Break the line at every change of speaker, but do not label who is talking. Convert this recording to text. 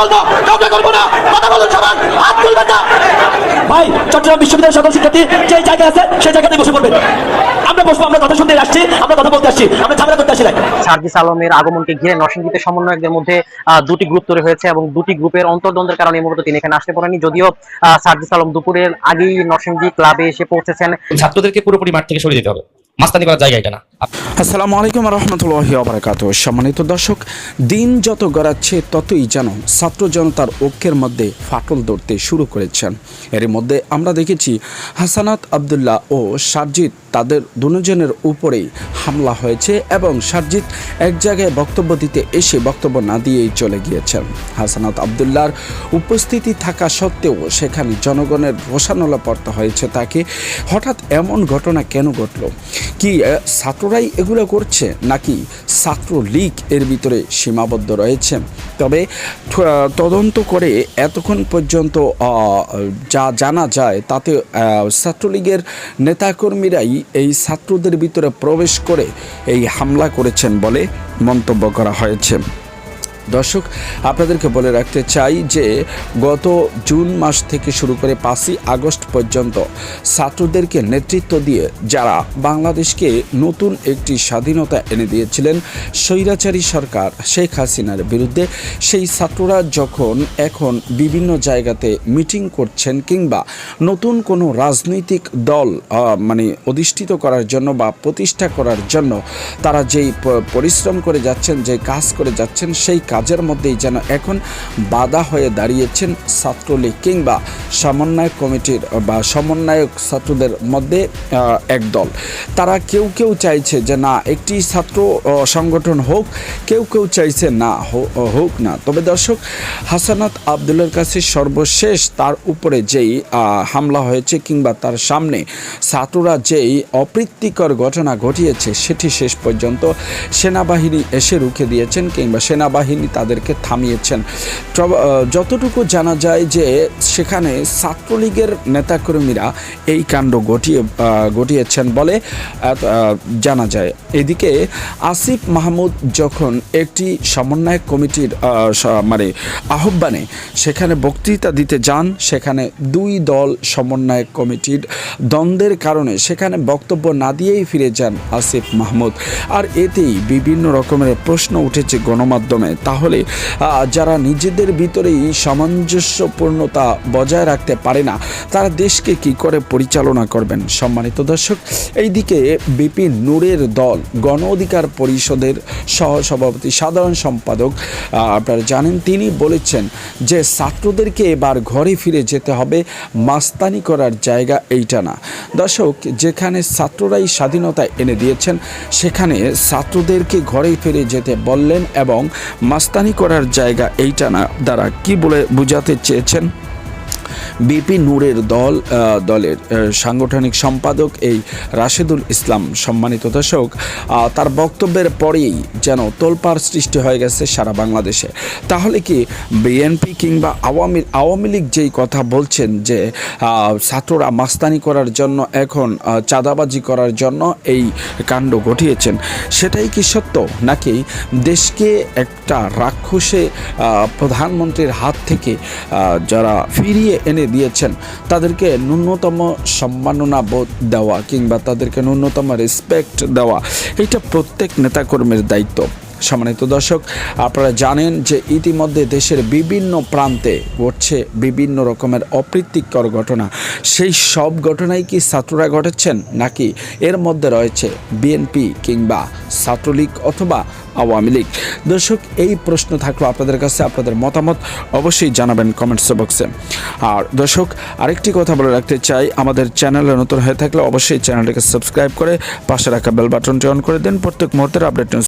বলব কাউকে করব না কথা বলুন সবাই হাত তুলবেন না।
ভাই চট্টগ্রাম বিশ্ববিদ্যালয়ের সকল শিক্ষার্থী যে জায়গায় আছে সেই জায়গাতে বসে পড়বেন। আমরা বসবো আমরা কথা শুনতে আসছি আমরা কথা বলতে আসছি আমরা ঝামেলা করতে আসি
সার্জিস আলমের আগমনকে ঘিরে নরসিংদীতে সমন্বয়কদের মধ্যে আহ, দুটি গ্রুপ তৈরি হয়েছে এবং দুটি গ্রুপের অন্তর্দ্বন্দ্বের কারণে মূলত তিনি এখানে আসতে পারেনি যদিও আহ, সার্জিস আলম দুপুরের আগেই নরসিংদী ক্লাবে এসে পৌঁছেছেন।
ছাত্রদেরকে পুরোপুরি মাঠ থেকে সরিয়ে দিতে হবে। মাস্তানি করার জায়গা এটা না।
আসসালামু আলাইকুম রহমতুল্লাহি আবরাকাত সম্মানিত দর্শক দিন যত গড়াচ্ছে ততই যেন ছাত্র জনতার ঐক্যের মধ্যে ফাটল ধরতে শুরু করেছেন। এর মধ্যে আমরা দেখেছি হাসানাত আবদুল্লাহ ও সারজিৎ তাদের দুজনের উপরেই হামলা হয়েছে এবং সারজিৎ এক জায়গায় বক্তব্য দিতে এসে বক্তব্য না দিয়েই চলে গিয়েছেন। হাসানাত আবদুল্লাহর উপস্থিতি থাকা সত্ত্বেও সেখানে জনগণের রোষানলা পড়তে হয়েছে তাকে। হঠাৎ এমন ঘটনা কেন ঘটলো? কি আহ, ছাত্ররাই এগুলো করছে নাকি ছাত্র লীগ এর ভিতরে সীমাবদ্ধ রয়েছে? তবে তদন্ত করে এতক্ষণ পর্যন্ত যা জানা যায় তাতে ছাত্রলীগের নেতাকর্মীরাই এই ছাত্রদের ভিতরে প্রবেশ করে এই হামলা করেছেন বলে মন্তব্য করা হয়েছে। দর্শক, আপনাদেরকে বলে রাখতে চাই যে গত জুন মাস থেকে শুরু করে পাঁচই আগস্ট পর্যন্ত ছাত্রদেরকে নেতৃত্ব দিয়ে যারা বাংলাদেশকে নতুন একটি স্বাধীনতা এনে দিয়েছিলেন, স্বৈরাচারী সরকার শেখ হাসিনার বিরুদ্ধে, সেই ছাত্ররা যখন এখন বিভিন্ন জায়গাতে মিটিং করছেন কিংবা নতুন কোনো রাজনৈতিক দল মানে অধিষ্ঠিত করার জন্য বা প্রতিষ্ঠা করার জন্য তারা যেই পরিশ্রম করে যাচ্ছেন যে কাজ করে যাচ্ছেন, সেই কাজের মধ্যেই যেন এখন বাধা হয়ে দাঁড়িয়েছেন ছাত্রলীগ কিংবা সমন্বয় কমিটির বা সমন্বয়ক ছাত্রদের মধ্যে এক দল। তারা কেউ কেউ চাইছে যে না, একটি ছাত্র সংগঠন হোক, কেউ কেউ চাইছে না হোক না। তবে দর্শক, হাসানাত আবদুল্লার কাছে সর্বশেষ তার উপরে যেই হামলা হয়েছে কিংবা তার সামনে ছাত্ররা যেই অপ্রীতিকর ঘটনা ঘটিয়েছে, সেটি শেষ পর্যন্ত সেনাবাহিনী এসে রুখে দিয়েছেন কিংবা সেনাবাহিনী তাদেরকে থামিয়েছেন। যতটুকু জানা যায় যে সেখানে ছাত্রলীগের নেতাকর্মীরা এই কাণ্ড ঘটিয়ে ঘটিয়েছেন বলে জানা যায়। এদিকে আসিফ মাহমুদ যখন একটি সমন্বয় কমিটির মানে আহ্বানে সেখানে বক্তৃতা দিতে যান, সেখানে দুই দল সমন্বয় কমিটির দ্বন্দ্বের কারণে সেখানে বক্তব্য না দিয়েই ফিরে যান আসিফ মাহমুদ। আর এতেই বিভিন্ন রকমের প্রশ্ন উঠেছে গণমাধ্যমে। তাহলে যারা নিজেদের ভিতরেই সামঞ্জস্যপূর্ণতা বজায় রাখতে পারে না, তারা দেশকে কি করে পরিচালনা করবেন? সম্মানিত দর্শক, এইদিকে বিপি নূরের দল, গণ অধিকার পরিষদের সহসভাপতি, সাধারণ সম্পাদক আপনারা জানেন, তিনি বলেছেন যে ছাত্রদেরকে এবার ঘরে ফিরে যেতে হবে, মাস্তানি করার জায়গা এইটা না। দর্শক, যেখানে ছাত্ররাই স্বাধীনতা এনে দিয়েছেন, সেখানে ছাত্রদেরকে ঘরে ফিরে যেতে বললেন এবং মাস্তানি করার জায়গা এইটা না। দ্বারা কি বলে বুঝাতে চেয়েছেন? বিপি নূরের দল দলের সাংগঠনিক সম্পাদক এই রাশেদুল ইসলাম সম্মানিত দর্শক তার বক্তব্যের পরেই যেন তোলপাড় সৃষ্টি হয়ে গেছে সারা বাংলাদেশে। তাহলে কি বিএনপি কিংবা আওয়ামী আওয়ামী লীগ যেই কথা বলছেন যে ছাত্ররা মাস্তানি করার জন্য, এখন চাঁদাবাজি করার জন্য এই কাণ্ড ঘটিয়েছেন, সেটাই কি সত্য? নাকি দেশকে একটা রাক্ষসে প্রধানমন্ত্রীর হাত থেকে যারা ফিরিয়ে এনে দিয়েছেন। তাদেরকে ন্যূনতম সম্মাননা বোধ দেওয়া কিংবা তাদেরকে ন্যূনতম রেসপেক্ট দেওয়া এটা প্রত্যেক নেতাকর্মীর দায়িত্ব। সম্মানিত দর্শক, আপনারা জানেন যে ইতিমধ্যে দেশের বিভিন্ন প্রান্তে ঘটছে বিভিন্ন রকমের অপ্রীতিকর ঘটনা। সেই সব ঘটনাই কি ছাত্ররা ঘটাচ্ছেন নাকি এর মধ্যে রয়েছে বিএনপি কিংবা ছাত্রলীগ অথবা আওয়ামী লীগ? দর্শক, এই প্রশ্ন থাকল আপনাদের কাছে, আপনাদের মতামত অবশ্যই জানাবেন কমেন্টস বক্সে। আর দর্শক, আরেকটি কথা বলে রাখতে চাই, আমাদের চ্যানেলে নতুন হয়ে থাকলে অবশ্যই চ্যানেলটিকে সাবস্ক্রাইব করে পাশে রাখা বেল বাটনটি অন করে দেন। প্রত্যেক মুহূর্তের আপডেট